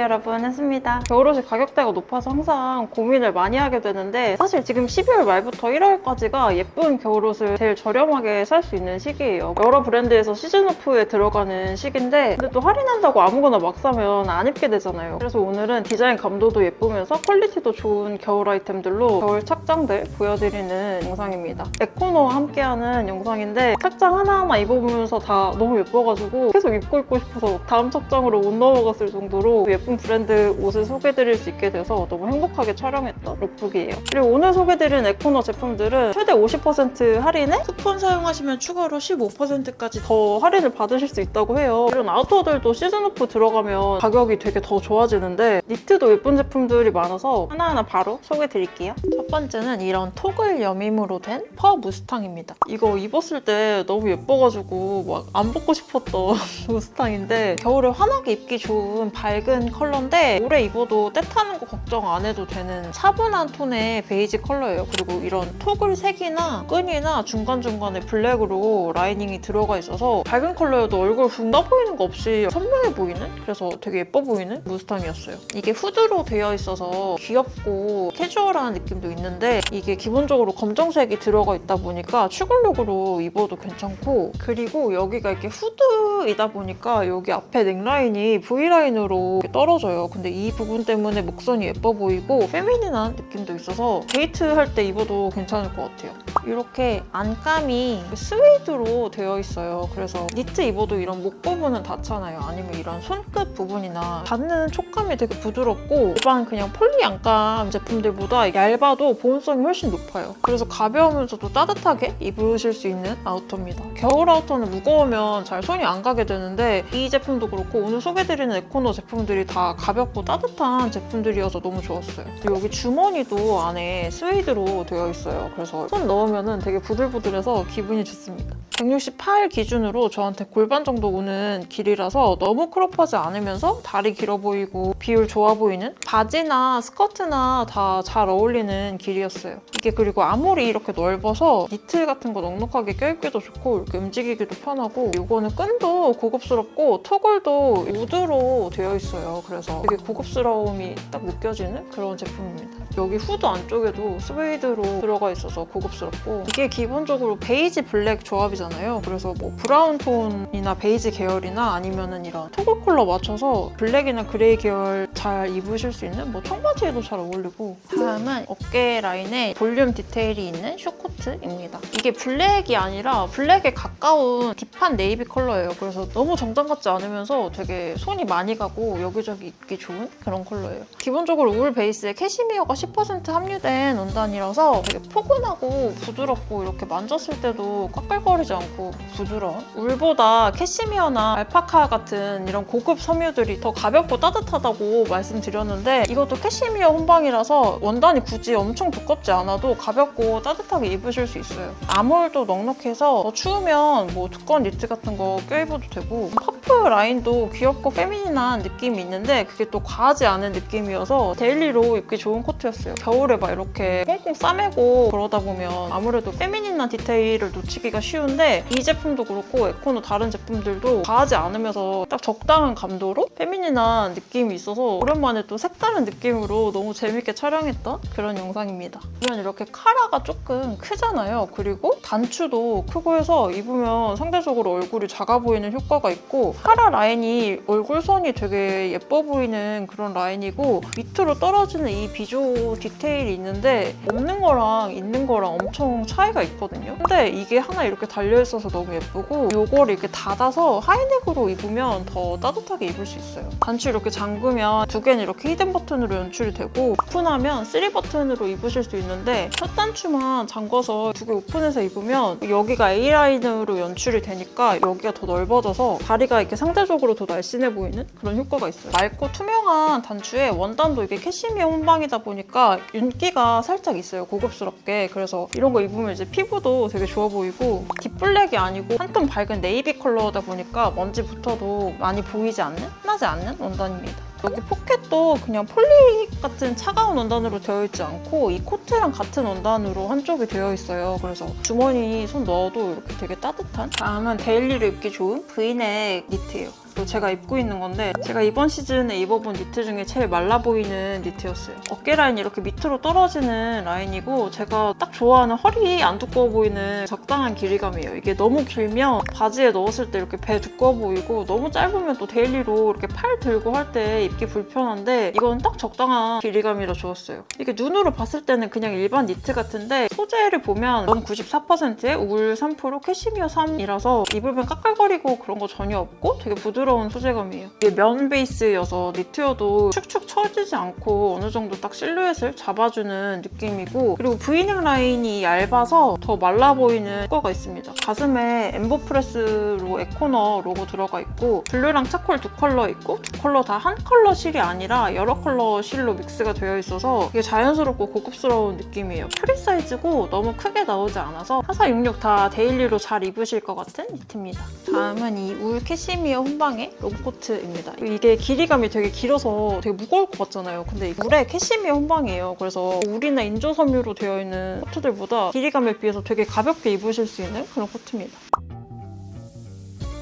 안녕하세요 여러분. 했습니다. 겨울옷이 가격대가 높아서 항상 고민을 많이 하게 되는데 사실 지금 12월 말부터 1월까지가 예쁜 겨울옷을 제일 저렴하게 살 수 있는 시기예요. 여러 브랜드에서 시즌오프에 들어가는 시기인데 근데 또 할인한다고 아무거나 막 사면 안 입게 되잖아요. 그래서 오늘은 디자인 감도도 예쁘면서 퀄리티도 좋은 겨울 아이템들로 겨울 착장들 보여드리는 영상입니다. 에코노와 함께하는 영상인데 착장 하나하나 입어보면서 다 너무 예뻐가지고 계속 입고 입고 싶어서 다음 착장으로 못 넘어갔을 정도로 예쁜 브랜드 옷을 소개해드릴 수 있게 돼서 너무 행복하게 촬영했던 룩북이에요. 그리고 오늘 소개드린 에코너 제품들은 최대 50% 할인에 쿠폰 사용하시면 추가로 15%까지 더 할인을 받으실 수 있다고 해요. 이런 아우터들도 시즌 오프 들어가면 가격이 되게 더 좋아지는데 니트도 예쁜 제품들이 많아서 하나하나 바로 소개드릴게요. 첫 번째는 이런 토글 여밈으로 된 퍼 무스탕입니다. 이거 입었을 때 너무 예뻐가지고 막 안 벗고 싶었던 무스탕인데 겨울에 환하게 입기 좋은 밝은 컬러인데 오래 입어도 때 타는 거 걱정 안 해도 되는 차분한 톤의 베이지 컬러예요. 그리고 이런 토글 색이나 끈이나 중간중간에 블랙으로 라이닝이 들어가 있어서 밝은 컬러여도 얼굴 붕떠 보이는 거 없이 선명해 보이는 그래서 되게 예뻐 보이는 무스탕이었어요. 이게 후드로 되어 있어서 귀엽고 캐주얼한 느낌도 있는데 이게 기본적으로 검정색이 들어가 있다 보니까 출근룩으로 입어도 괜찮고 그리고 여기가 이렇게 후드이다 보니까 여기 앞에 넥라인이 V라인으로 이렇게 떨어져요. 근데 이 부분 때문에 목선이 예뻐 보이고 페미닌한 느낌도 있어서 데이트 할 때 입어도 괜찮을 것 같아요. 이렇게 안감이 스웨이드로 되어 있어요. 그래서 니트 입어도 이런 목 부분은 닿잖아요. 아니면 이런 손끝 부분이나 닿는 촉감이 되게 부드럽고 일반 그냥 폴리 안감 제품들보다 얇아도 보온성이 훨씬 높아요. 그래서 가벼우면서도 따뜻하게 입으실 수 있는 아우터입니다. 겨울 아우터는 무거우면 잘 손이 안 가게 되는데 이 제품도 그렇고 오늘 소개드리는 에코너 제품들이 다 가볍고 따뜻한 제품들이어서 너무 좋았어요. 여기 주머니도 안에 스웨이드로 되어 있어요. 그래서 손 넣으면 되게 부들부들해서 기분이 좋습니다. 168 기준으로 저한테 골반 정도 오는 길이라서 너무 크롭하지 않으면서 다리 길어 보이고 비율 좋아 보이는 바지나 스커트나 다 잘 어울리는 길이었어요. 이게 그리고 아무리 이렇게 넓어서 니트 같은 거 넉넉하게 껴입기도 좋고 이렇게 움직이기도 편하고 이거는 끈도 고급스럽고 토글도 우드로 되어 있어요. 그래서 되게 고급스러움이 딱 느껴지는 그런 제품입니다. 여기 후드 안쪽에도 스웨이드로 들어가 있어서 고급스럽고 이게 기본적으로 베이지 블랙 조합이잖아요. 그래서 뭐 브라운 톤이나 베이지 계열이나 아니면은 이런 토글 컬러 맞춰서 블랙이나 그레이 계열 잘 입으실 수 있는 뭐 청바지에도 잘 어울리고 다음은 어깨 라인에 볼륨 디테일이 있는 쇼코트입니다. 이게 블랙이 아니라 블랙에 가까운 딥한 네이비 컬러예요. 그래서 너무 정장 같지 않으면서 되게 손이 많이 가고 여기저기 입기 좋은 그런 컬러예요. 기본적으로 울 베이스에 캐시미어가 10% 함유된 원단이라서 되게 포근하고 부드럽고 이렇게 만졌을 때도 꽉깔거리지 않고 부드러운 울보다 캐시미어나 알파카 같은 이런 고급 섬유들이 더 가볍고 따뜻하다고 말씀드렸는데 이것도 캐시미어 혼방이라서 원단이 굳이 엄청 두껍지 않아도 가볍고 따뜻하게 입으실 수 있어요. 아몰도 넉넉해서 더 추우면 뭐 두꺼운 니트 같은 거 껴입어도 되고 퍼프 라인도 귀엽고 페미닌한 느낌이 있는 데 그게 또 과하지 않은 느낌이어서 데일리로 입기 좋은 코트였어요. 겨울에 막 이렇게 꽁꽁 싸매고 그러다 보면 아무래도 페미닌한 디테일을 놓치기가 쉬운데 이 제품도 그렇고 에코노 다른 제품들도 과하지 않으면서 딱 적당한 감도로 페미닌한 느낌이 있어서 오랜만에 또 색다른 느낌으로 너무 재밌게 촬영했던 그런 영상입니다. 보면 이렇게 카라가 조금 크잖아요. 그리고 단추도 크고 해서 입으면 상대적으로 얼굴이 작아 보이는 효과가 있고 카라 라인이 얼굴선이 되게 예뻐 보이는 그런 라인이고 밑으로 떨어지는 이 비조 디테일이 있는데 없는 거랑 있는 거랑 엄청 차이가 있거든요. 근데 이게 하나 이렇게 달려있어서 너무 예쁘고 이걸 이렇게 닫아서 하이넥으로 입으면 더 따뜻하게 입을 수 있어요. 단추 이렇게 잠그면 두 개는 이렇게 히든 버튼으로 연출이 되고 오픈하면 3 버튼으로 입으실 수 있는데 첫 단추만 잠궈서 두 개 오픈해서 입으면 여기가 A라인으로 연출이 되니까 여기가 더 넓어져서 다리가 이렇게 상대적으로 더 날씬해 보이는 그런 효과가 있어요. 맑고 투명한 단추에 원단도 이게 캐시미어 혼방이다 보니까 윤기가 살짝 있어요. 고급스럽게. 그래서 이런 거 입으면 이제 피부도 되게 좋아 보이고 딥블랙이 아니고 한 톤 밝은 네이비 컬러다 보니까 먼지 붙어도 많이 보이지 않는, 나지 않는 원단입니다. 여기 포켓도 그냥 폴리 같은 차가운 원단으로 되어 있지 않고 이 코트랑 같은 원단으로 한쪽이 되어 있어요. 그래서 주머니 손 넣어도 이렇게 되게 따뜻한 다음은 데일리로 입기 좋은 브이넥 니트예요. 그리고 제가 입고 있는 건데 제가 이번 시즌에 입어본 니트 중에 제일 말라 보이는 니트였어요. 어깨 라인이 이렇게 밑으로 떨어지는 라인이고 제가 딱 좋아하는 허리 안 두꺼워 보이는 적당한 길이감이에요. 이게 너무 길면 바지에 넣었을 때 이렇게 배 두꺼워 보이고 너무 짧으면 또 데일리로 이렇게 팔 들고 할 때 입기 불편한데 이건 딱 적당한 길이감이라 좋았어요. 이게 눈으로 봤을 때는 그냥 일반 니트 같은데 소재를 보면 원 94%에 울 3% 캐시미어 3이라서 입으면 까끌거리고 그런 거 전혀 없고 되게 부드 러운 소재감이에요. 이게 면 베이스여서 니트여도 축축 처지지 않고 어느 정도 딱 실루엣을 잡아주는 느낌이고 그리고 V넥 라인이 얇아서 더 말라 보이는 효과가 있습니다. 가슴에 엠보프레스로 에코너 로고 들어가 있고 블루랑 차콜 두 컬러 있고 두 컬러 다 한 컬러 실이 아니라 여러 컬러 실로 믹스가 되어 있어서 이게 자연스럽고 고급스러운 느낌이에요. 프리 사이즈고 너무 크게 나오지 않아서 4466 다 데일리로 잘 입으실 것 같은 니트입니다. 다음은 이 울 캐시미어 혼방 의 롱코트입니다. 이게 길이감이 되게 길어서 되게 무거울 것 같잖아요. 근데 이 울에 캐시미어 혼방이에요. 그래서 울이나 인조 섬유로 되어 있는 코트들보다 길이감에 비해서 되게 가볍게 입으실 수 있는 그런 코트입니다.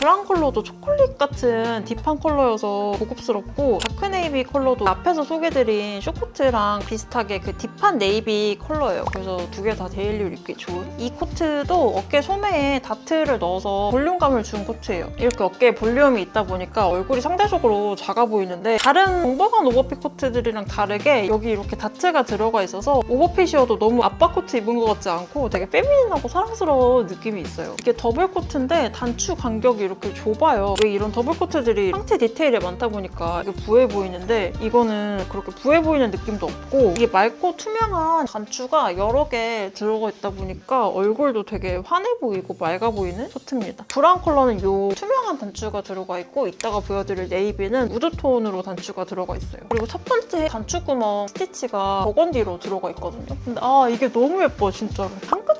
브라운 컬러도 초콜릿 같은 딥한 컬러여서 고급스럽고 다크 네이비 컬러도 앞에서 소개드린 쇼코트랑 비슷하게 그 딥한 네이비 컬러예요. 그래서 두 개 다 데일리로 입기 좋은. 이 코트도 어깨 소매에 다트를 넣어서 볼륨감을 준 코트예요. 이렇게 어깨에 볼륨이 있다 보니까 얼굴이 상대적으로 작아 보이는데 다른 공버간 오버핏 코트들이랑 다르게 여기 이렇게 다트가 들어가 있어서 오버핏이어도 너무 아빠 코트 입은 것 같지 않고 되게 페미닌하고 사랑스러운 느낌이 있어요. 이게 더블 코트인데 단추 간격이 이렇게 좁아요. 왜 이런 더블 코트들이 상체 디테일이 많다 보니까 이게 부해 보이는데 이거는 그렇게 부해 보이는 느낌도 없고 이게 맑고 투명한 단추가 여러 개 들어가 있다 보니까 얼굴도 되게 환해 보이고 맑아 보이는 코트입니다. 브라운 컬러는 이 투명한 단추가 들어가 있고 이따가 보여드릴 네이비는 우드톤으로 단추가 들어가 있어요. 그리고 첫 번째 단추 구멍 스티치가 버건디로 들어가 있거든요. 근데 아 이게 너무 예뻐 진짜로.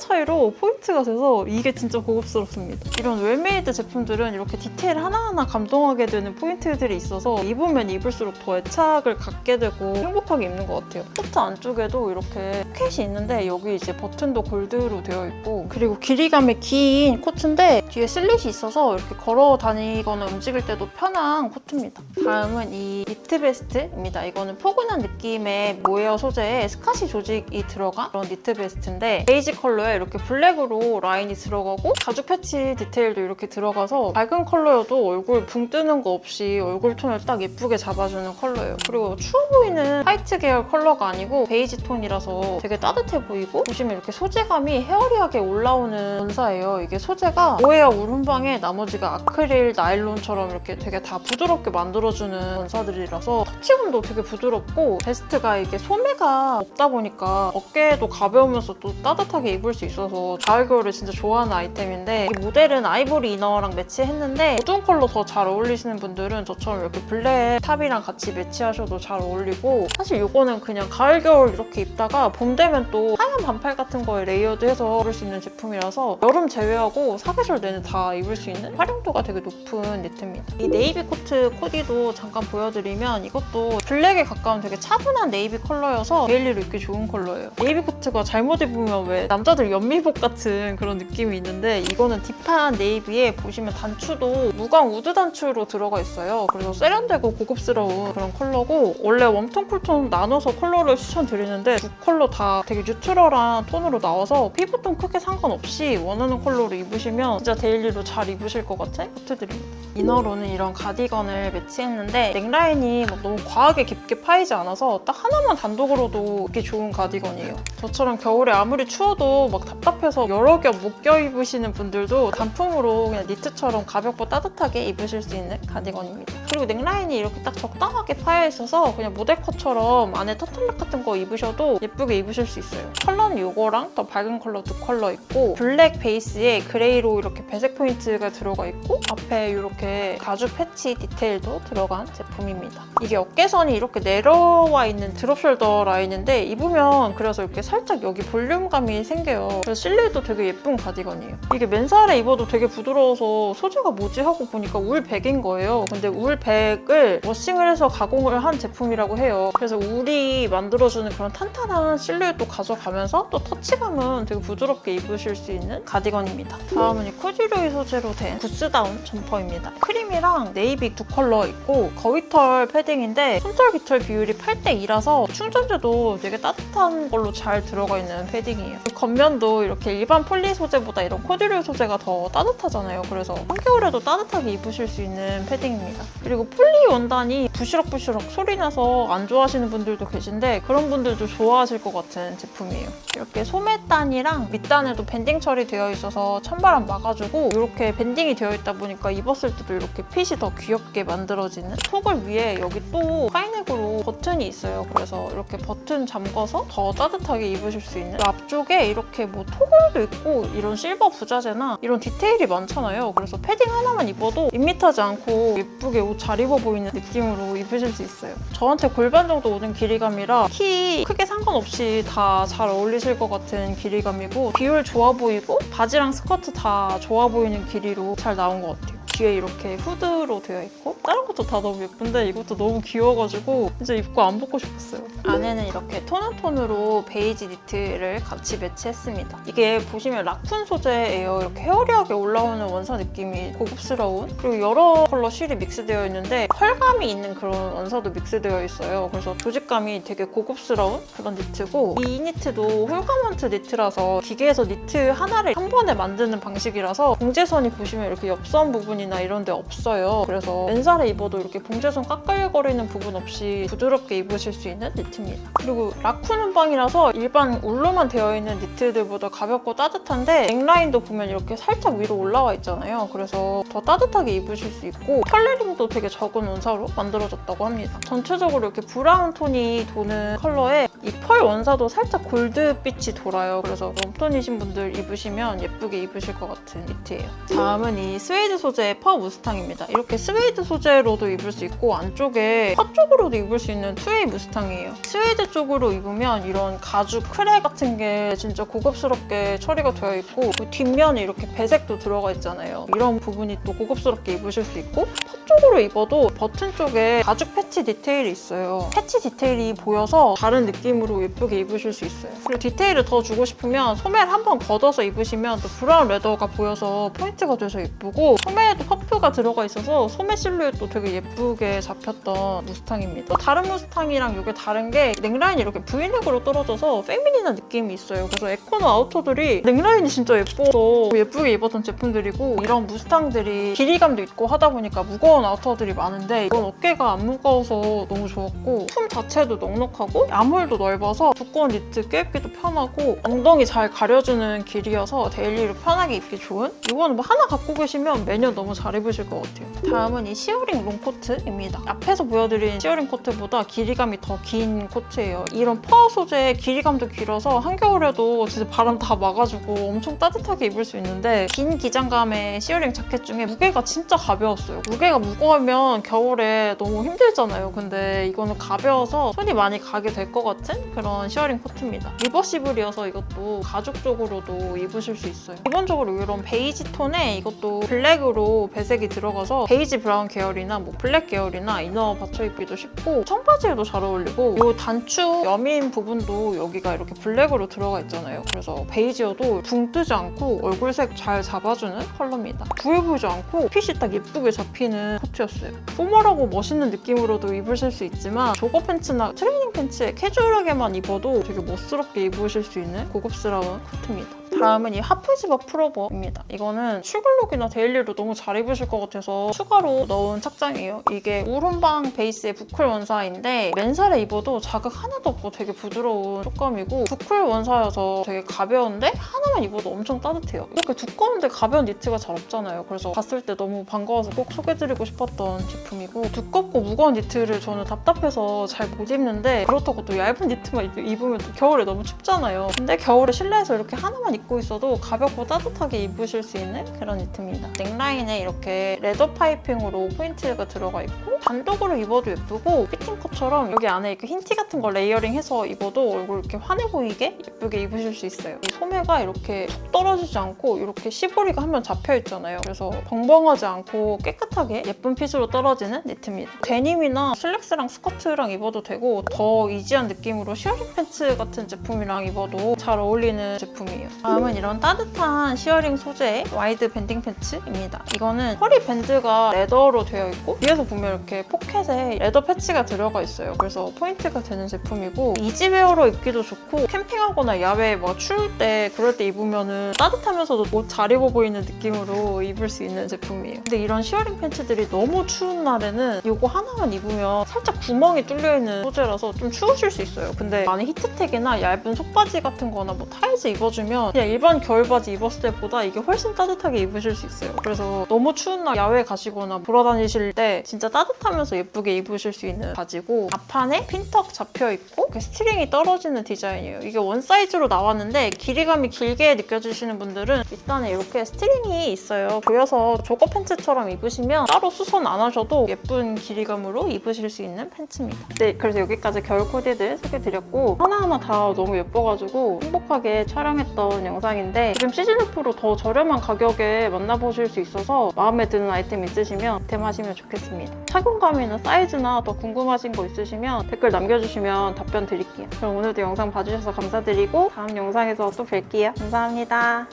차이로 포인트가 돼서 이게 진짜 고급스럽습니다. 이런 웰메이드 제품들은 이렇게 디테일 하나하나 감동하게 되는 포인트들이 있어서 입으면 입을수록 더 애착을 갖게 되고 행복하게 입는 것 같아요. 코트 안쪽에도 이렇게 포켓이 있는데 여기 이제 버튼도 골드로 되어 있고 그리고 길이감이 긴 코트인데 뒤에 슬릿이 있어서 이렇게 걸어 다니거나 움직일 때도 편한 코트입니다. 다음은 이 니트 베스트입니다. 이거는 포근한 느낌의 모헤어 소재에 스카시 조직이 들어간 그런 니트 베스트인데 베이지 컬러에 이렇게 블랙으로 라인이 들어가고 가죽 패치 디테일도 이렇게 들어가서 밝은 컬러여도 얼굴 붕 뜨는 거 없이 얼굴 톤을 딱 예쁘게 잡아주는 컬러예요. 그리고 추워 보이는 화이트 계열 컬러가 아니고 베이지 톤이라서 되게 따뜻해 보이고 보시면 이렇게 소재감이 헤어리하게 올라오는 원사예요. 이게 소재가 모헤어 울훈방에 나머지가 아크릴 나일론처럼 이렇게 되게 다 부드럽게 만들어주는 원사들이라서 터치감도 되게 부드럽고 베스트가 이게 소매가 없다 보니까 어깨도 가벼우면서 또 따뜻하게 입을 수 있어서 가을 겨울에 진짜 좋아하는 아이템인데 이 모델은 아이보리 이너랑 매치했는데 어두운 컬러 더 잘 어울리시는 분들은 저처럼 이렇게 블랙 탑이랑 같이 매치하셔도 잘 어울리고 사실 이거는 그냥 가을 겨울 이렇게 입다가 봄 되면 또 하얀 반팔 같은 거에 레이어드해서 입을 수 있는 제품이라서 여름 제외하고 사계절 내내 다 입을 수 있는 활용도가 되게 높은 니트입니다. 이 네이비 코트 코디도 잠깐 보여드리면 이것도 블랙에 가까운 되게 차분한 네이비 컬러여서 데일리로 입기 좋은 컬러예요. 네이비 코트가 잘못 입으면 왜 남자들 연미복 같은 그런 느낌이 있는데 이거는 딥한 네이비에 보시면 단추도 무광 우드 단추로 들어가 있어요. 그래서 세련되고 고급스러운 그런 컬러고 원래 웜톤, 쿨톤 나눠서 컬러를 추천드리는데 두 컬러 다 되게 뉴트럴한 톤으로 나와서 피부톤 크게 상관없이 원하는 컬러로 입으시면 진짜 데일리로 잘 입으실 것 같은 코트들입니다. 이너로는 이런 가디건을 매치했는데 넥라인이 막 너무 과하게 깊게 파이지 않아서 딱 하나만 단독으로도 입기 좋은 가디건이에요. 저처럼 겨울에 아무리 추워도 막 답답해서 여러 겹 묶여 입으시는 분들도 단품으로 그냥 니트처럼 가볍고 따뜻하게 입으실 수 있는 가디건입니다. 그리고 넥라인이 이렇게 딱 적당하게 파여 있어서 그냥 모델 컷처럼 안에 터틀넥 같은 거 입으셔도 예쁘게 입으실 수 있어요. 컬러는 이거랑 더 밝은 컬러 두 컬러 있고 블랙 베이스에 그레이로 이렇게 배색 포인트가 들어가 있고 앞에 이렇게 가죽 패치 디테일도 들어간 제품입니다. 이게 어깨선이 이렇게 내려와 있는 드롭 숄더 라인인데 입으면 그래서 이렇게 살짝 여기 볼륨감이 생겨요. 그래서 실내도 되게 예쁜 가디건이에요. 이게 맨살에 입어도 되게 부드러워서 소재가 뭐지 하고 보니까 울 백인 거예요. 근데 울 백을 워싱을 해서 가공을 한 제품이라고 해요. 그래서 울이 만들어주는 그런 탄탄한 실루엣도 가져가면서 또 터치감은 되게 부드럽게 입으실 수 있는 가디건입니다. 다음은 이 코듀로이 소재로 된 구스다운 점퍼입니다. 크림이랑 네이비 두 컬러 있고 거위털 패딩인데 손털 깃털 비율이 8대 2라서 충전재도 되게 따뜻한 걸로 잘 들어가 있는 패딩이에요. 겉면도 이렇게 일반 폴리 소재보다 이런 코듀로이 소재가 더 따뜻하잖아요. 그래서 한겨울에도 따뜻하게 입으실 수 있는 패딩입니다. 그리고 폴리 원단이 부시럭부시럭 소리 나서 안 좋아하시는 분들도 계신데 그런 분들도 좋아하실 것 같은 제품이에요. 이렇게 소매단이랑 밑단에도 밴딩 처리되어 있어서 찬바람 막아주고 이렇게 밴딩이 되어 있다 보니까 입었을 때도 이렇게 핏이 더 귀엽게 만들어지는 속을 위에 여기 또 파인액으로 버튼이 있어요. 그래서 이렇게 버튼 잠궈서 더 따뜻하게 입으실 수 있는 앞쪽에 이렇게 뭐 토글도 있고 이런 실버 부자재나 이런 디테일이 많잖아요. 그래서 패딩 하나만 입어도 밋밋하지 않고 예쁘게 옷잘 입어 보이는 느낌으로 입으실 수 있어요. 저한테 골반 정도 오는 길이감이라 키 크게 상관없이 다 잘 어울리실 것 같은 길이감이고 비율 좋아 보이고 바지랑 스커트 다 좋아 보이는 길이로 잘 나온 것 같아요. 뒤에 이렇게 후드로 되어 있고 다른 것도 다 너무 예쁜데 이것도 너무 귀여워가지고 진짜 입고 안 벗고 싶었어요. 안에는 이렇게 톤은 톤으로 베이지 니트를 같이 매치했습니다. 이게 보시면 라쿤 소재예요. 이렇게 헤어리하게 올라오는 원사 느낌이 고급스러운 그리고 여러 컬러 실이 믹스되어 있는데 컬감이 있는 그런 원사도 믹스되어 있어요. 그래서 조직감이 되게 고급스러운 그런 니트고 이 니트도 홀가먼트 니트라서 기계에서 니트 하나를 한 번에 만드는 방식이라서 봉제선이 보시면 이렇게 옆선 부분이 나 이런 데 없어요. 그래서 맨살에 입어도 이렇게 봉제선 까끌거리는 부분 없이 부드럽게 입으실 수 있는 니트입니다. 그리고 라쿤 운방이라서 일반 울로만 되어 있는 니트들보다 가볍고 따뜻한데 넥라인도 보면 이렇게 살짝 위로 올라와 있잖아요. 그래서 더 따뜻하게 입으실 수 있고 컬러링도 되게 적은 원사로 만들어졌다고 합니다. 전체적으로 이렇게 브라운 톤이 도는 컬러에 이 펄 원사도 살짝 골드빛이 돌아요. 그래서 웜톤이신 분들 입으시면 예쁘게 입으실 것 같은 니트예요. 다음은 이 스웨이드 소재 의퍼 무스탕입니다. 이렇게 스웨이드 소재로도 입을 수 있고 안쪽에 퍼 쪽으로도 입을 수 있는 투웨이 무스탕이에요. 스웨이드 쪽으로 입으면 이런 가죽 크레 같은 게 진짜 고급스럽게 처리가 되어 있고 그 뒷면에 이렇게 배색도 들어가 있잖아요. 이런 부분이 또 고급스럽게 입으실 수 있고 퍼 쪽으로 입어도 버튼 쪽에 가죽 패치 디테일이 있어요. 패치 디테일이 보여서 다른 느낌으로 예쁘게 입으실 수 있어요. 그리고 디테일을 더 주고 싶으면 소매를 한번 걷어서 입으시면 또 브라운 레더가 보여서 포인트가 돼서 예쁘고 소매에도 퍼프가 들어가 있어서 소매 실루엣도 되게 예쁘게 잡혔던 무스탕입니다. 또 다른 무스탕이랑 이게 다른 게 넥라인이 이렇게 V넥으로 떨어져서 페미닌한 느낌이 있어요. 그래서 에코노 아우터들이 넥라인이 진짜 예뻐서 예쁘게 입었던 제품들이고 이런 무스탕들이 길이감도 있고 하다 보니까 무거운 아우터들이 많은데 이건 어깨가 안 무거워서 너무 좋았고 품 자체도 넉넉하고 암홀도 넓어서 두꺼운 니트 껴입기도 편하고 엉덩이 잘 가려주는 길이어서 데일리로 편하게 입기 좋은 이거는 뭐 하나 갖고 계시면 매년 너무 잘 입으실 것 같아요. 다음은 이 시어링 롱코트입니다. 앞에서 보여드린 시어링 코트보다 길이감이 더 긴 코트예요. 이런 퍼 소재의 길이감도 길어서 한겨울에도 진짜 바람 다 막아주고 엄청 따뜻하게 입을 수 있는데 긴 기장감의 시어링 자켓 중에 무게가 진짜 가벼웠어요. 무게가 무거 우면 겨울에 너무 힘들잖아요. 근데 이거는 가벼워서 손이 많이 가게 될 것 같은 그런 시어링 코트입니다. 리버시블이어서 이것도 가죽 쪽으로도 입으실 수 있어요. 기본적으로 이런 베이지 톤에 이것도 블랙으로 배색이 들어가서 베이지 브라운 계열이나 뭐 블랙 계열이나 이너 받쳐 입기도 쉽고 청바지에도 잘 어울리고 이 단추 여민 부분도 여기가 이렇게 블랙으로 들어가 있잖아요. 그래서 베이지여도 붕 뜨지 않고 얼굴색 잘 잡아주는 컬러입니다. 부해 보이지 않고 핏이 딱 예쁘게 잡히는 코트였어요. 포멀하고 멋있는 느낌으로도 입으실 수 있지만 조거 팬츠나 트레이닝 팬츠에 캐주얼하게만 입어도 되게 멋스럽게 입으실 수 있는 고급스러운 코트입니다. 다음은 이 하프지버 프로버입니다. 이거는 출근룩이나 데일리로 너무 잘 입으실 것 같아서 추가로 넣은 착장이에요. 이게 울홈방 베이스의 부클 원사인데 맨살에 입어도 자극 하나도 없고 되게 부드러운 촉감이고 부클 원사여서 되게 가벼운데 하나만 입어도 엄청 따뜻해요. 이렇게 두꺼운데 가벼운 니트가 잘 없잖아요. 그래서 봤을 때 너무 반가워서 꼭 소개드리고 싶었던 제품이고 두껍고 무거운 니트를 저는 답답해서 잘 못 입는데 그렇다고 또 얇은 니트만 입- 입으면 또 겨울에 너무 춥잖아요. 근데 겨울에 실내에서 이렇게 하나만 입고 입고 있어도 가볍고 따뜻하게 입으실 수 있는 그런 니트입니다. 넥라인에 이렇게 레더 파이핑으로 포인트가 들어가 있고 단독으로 입어도 예쁘고 피팅컷처럼 여기 안에 이렇게 흰 티 같은 거 레이어링해서 입어도 얼굴 이렇게 환해 보이게 예쁘게 입으실 수 있어요. 이 소매가 이렇게 툭 떨어지지 않고 이렇게 시보리가 한 번 잡혀 있잖아요. 그래서 벙벙하지 않고 깨끗하게 예쁜 핏으로 떨어지는 니트입니다. 데님이나 슬랙스랑 스커트랑 입어도 되고 더 이지한 느낌으로 시어링 팬츠 같은 제품이랑 입어도 잘 어울리는 제품이에요. 다음 은 이런 따뜻한 시어링 소재의 와이드 밴딩 팬츠입니다. 이거는 허리 밴드가 레더로 되어 있고 위에서 보면 이렇게 포켓에 레더 패치가 들어가 있어요. 그래서 포인트가 되는 제품이고 이지웨어로 입기도 좋고 캠핑하거나 야외 뭐 추울 때 그럴 때 입으면은 따뜻하면서도 옷 잘 입어 보이는 느낌으로 입을 수 있는 제품이에요. 근데 이런 시어링 팬츠들이 너무 추운 날에는 이거 하나만 입으면 살짝 구멍이 뚫려 있는 소재라서 좀 추우실 수 있어요. 근데 안에 히트텍이나 얇은 속바지 같은 거나 뭐 타이즈 입어주면 그냥 일반 겨울바지 입었을 때보다 이게 훨씬 따뜻하게 입으실 수 있어요. 그래서 너무 추운 날 야외 가시거나 돌아다니실 때 진짜 따뜻하면서 예쁘게 입으실 수 있는 바지고 앞판에 핀턱 잡혀 있고 이렇게 스트링이 떨어지는 디자인이에요. 이게 원 사이즈로 나왔는데 길이감이 길게 느껴지시는 분들은 윗단에 이렇게 스트링이 있어요. 보여서 조거 팬츠처럼 입으시면 따로 수선 안 하셔도 예쁜 길이감으로 입으실 수 있는 팬츠입니다. 네, 그래서 여기까지 겨울 코디들 소개드렸고 하나하나 다 너무 예뻐가지고 행복하게 촬영했던 영상인데 지금 시즌오프로 더 저렴한 가격에 만나보실 수 있어서 마음에 드는 아이템 있으시면 템하시면 좋겠습니다. 착용감이나 사이즈나 더 궁금하신 거 있으시면 댓글 남겨주시면 답변 드릴게요. 그럼 오늘도 영상 봐주셔서 감사드리고 다음 영상에서 또 뵐게요. 감사합니다.